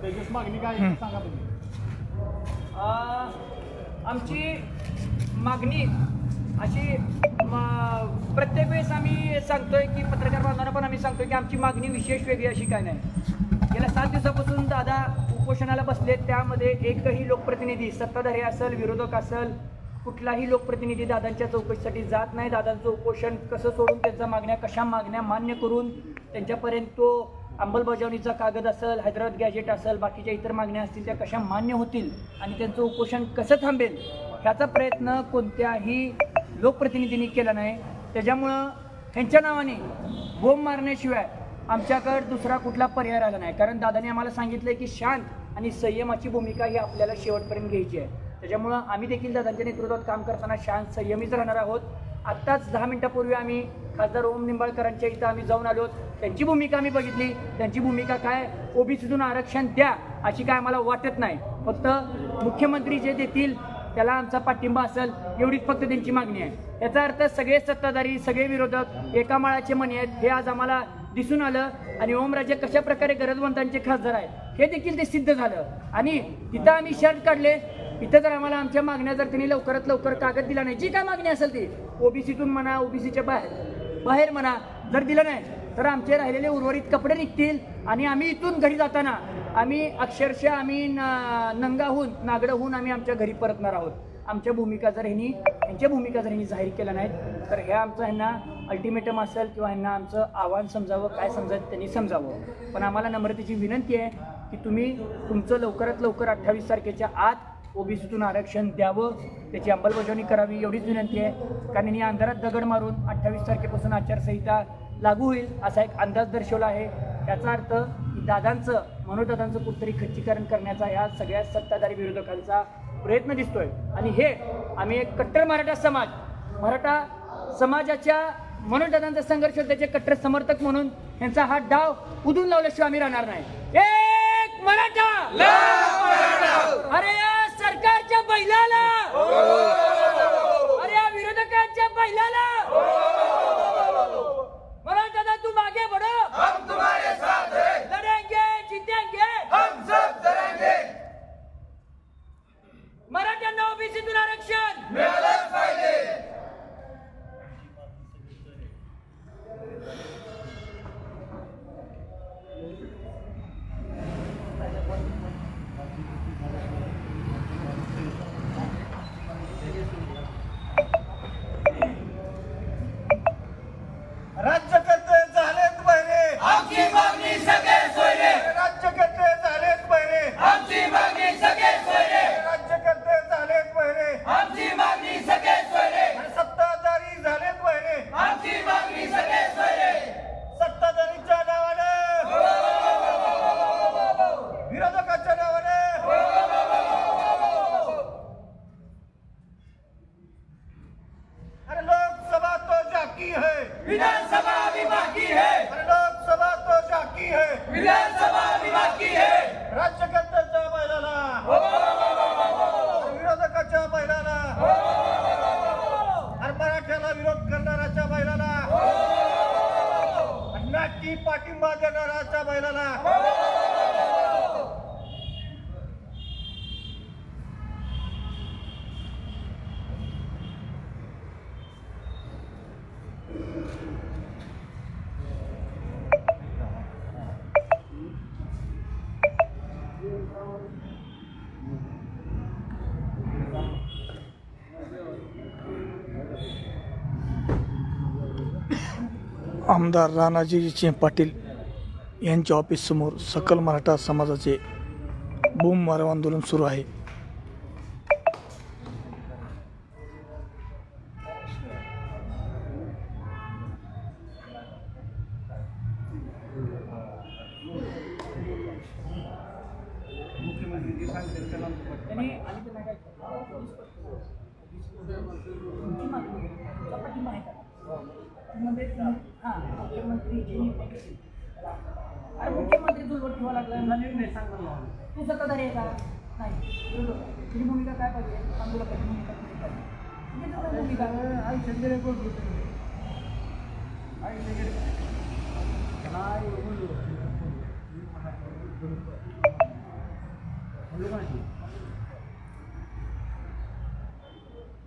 त्याचीच मागणी काय आहे ते सांगा तुम्ही. आमची मागणी अशी म- प्रत्येक वेळेस आम्ही सांगतोय की पत्रकार बांधवांना पण आम्ही सांगतोय की आमची मागणी विशेष वेगळी अशी काय नाही. गेल्या सात दिवसापासून दादा उपोषणाला बसले त्यामध्ये एकही लोकप्रतिनिधी सत्ताधारी असेल विरोधक असेल कुठलाही लोकप्रतिनिधी दादांच्या चौकशीसाठी जात नाही. दादांचं उपोषण कसं सोडून त्यांच्या मागण्या कशा मागण्या मान्य करून त्यांच्यापर्यंत तो अंमलबजावणीचा कागद असेल हैदराबाद गॅजेट असेल बाकीच्या इतर मागण्या असतील त्या कशा मान्य होतील आणि त्यांचं उपोषण कसं थांबेल ह्याचा प्रयत्न कोणत्याही लोकप्रतिनिधींनी केला नाही. त्याच्यामुळं ह्यांच्या नावाने बोंब मारण्याशिवाय आमच्याकडं दुसरा कुठला पर्याय राहिला नाही. कारण दादाने आम्हाला सांगितलं की शांत आणि संयमाची भूमिका ही आपल्याला शेवटपर्यंत घ्यायची आहे. त्याच्यामुळं आम्ही देखील दादांच्या नेतृत्वात काम करताना शांत संयमीच राहणार आहोत. आत्ताच दहा मिनटापूर्वी आम्ही खासदार ओम निंबाळकरांच्या इथं आम्ही जाऊन आलो. त्यांची भूमिका आम्ही बघितली. त्यांची भूमिका काय? ओबीसीतून आरक्षण द्या अशी काय आम्हाला वाटत नाही. फक्त मुख्यमंत्री जे देतील त्याला आमचा पाठिंबा असेल एवढीच फक्त त्यांची मागणी आहे. याचा अर्थ सगळे सत्ताधारी सगळे विरोधक एका माळाचे मणी आहेत हे आज आम्हाला दिसून आलं. आणि ओमराजे कशा प्रकारे गरजवंतांचे खासदार आहेत हे देखील ते सिद्ध झालं. आणि तिथं आम्ही शर्ट काढले. इथं जर आम्हाला आमच्या मागण्या जर त्यांनी लवकरात लवकर कागद दिला नाही जी काय मागणी असेल ती ओबीसीतून म्हणा ओबीसीच्या बाहेर बाहेर म्हणा जर दिलं नाही तर आमचे राहिलेले उर्वरित कपडे निघतील आणि आम्ही इथून घरी जाताना आम्ही अक्षरशः आम्ही न- नंगाहून नागडहून आम्ही आमच्या घरी परतणार आहोत. आमच्या भूमिका जर ह्यांनी यांच्या भूमिका जर ह्यांनी जाहीर केल्या नाहीत तर ह्या आमचं ह्यांना अल्टिमेटम असेल किंवा ह्यांना आमचं आव्हान समजावं काय समजायचं त्यांनी समजावं. पण आम्हाला नम्रतेची विनंती आहे की तुम्ही तुमचं लवकरात लवकर अठ्ठावीस तारखेच्या आत ओबीसीतून आरक्षण द्यावं त्याची अंमलबजावणी करावी एवढीच विनंती आहे. कारण यांनी अंधारात दगड मारून अठ्ठावीस तारखेपासून आचारसंहिता लागू होईल असा एक अंदाज दर्शवला आहे. याचा अर्थ की दादांचं मनोदादांचं कुठतरी खच्चीकरण करण्याचा ह्या सगळ्या सत्ताधारी विरोधकांचा प्रयत्न दिसतोय. आणि हे आम्ही एक कट्टर मराठा समाज मराठा समाजाच्या मनोदादांचा संघर्ष त्याचे कट्टर समर्थक म्हणून यांचा हा डाव उधून लावल्याशिवाय आम्ही राहणार नाही. एक मराठा! अरे या! बैलाला. अरे या विरोधकांच्या बैलाला. मराठा तू मागे बडो हम तुम्हारे साथ हैं. लढेंगे जिंकेंगे हम सब लड़ेंगे मराठ्यांना ओबीसीतून आरक्षण मिळालंच पाहिजे राज्यकर्ते झालेत बहिरे आमची मागणी सगळे सोयरे राज्यकर्ते झालेत बहिरे आमची मागणी सगळे सोयरे राज्यकर्ते झालेत बहिरे आमची मागणी सगळे सोयरे आणि सत्ताधारी झालेत बहिरे आमची मागणी सगळे सोयरे सत्ताधारीच्या नावाने विरोधकाच्या नावाने अरे लोकसभा जाकी है विधानसभा अभी बाकी है लोकसभा तो जाकी है विधानसभा अभी बाकी है राज्यकर्त्याच्या बैलाला विरोधकाच्या बैलाला अरे मराठ्याला विरोध करणाऱ्याच्या बैलाला नाटकी पाठिंबा देणाऱ्याच्या बैलाला आमदार राणाजी पाटील यांच्या ऑफिससमोर सकल मराठा समाजाचे बोंब मारव आंदोलन सुरू आहे. काय. अरे मुख्यमंत्री तुझवर ठेवा लागला निर्णय सांगा तू सत्ताधारी आहे का? नाही. तुझी भूमिका काय पाहिजे? आंदोलकाची भूमिका तुझी काय तुझी तर भूमिका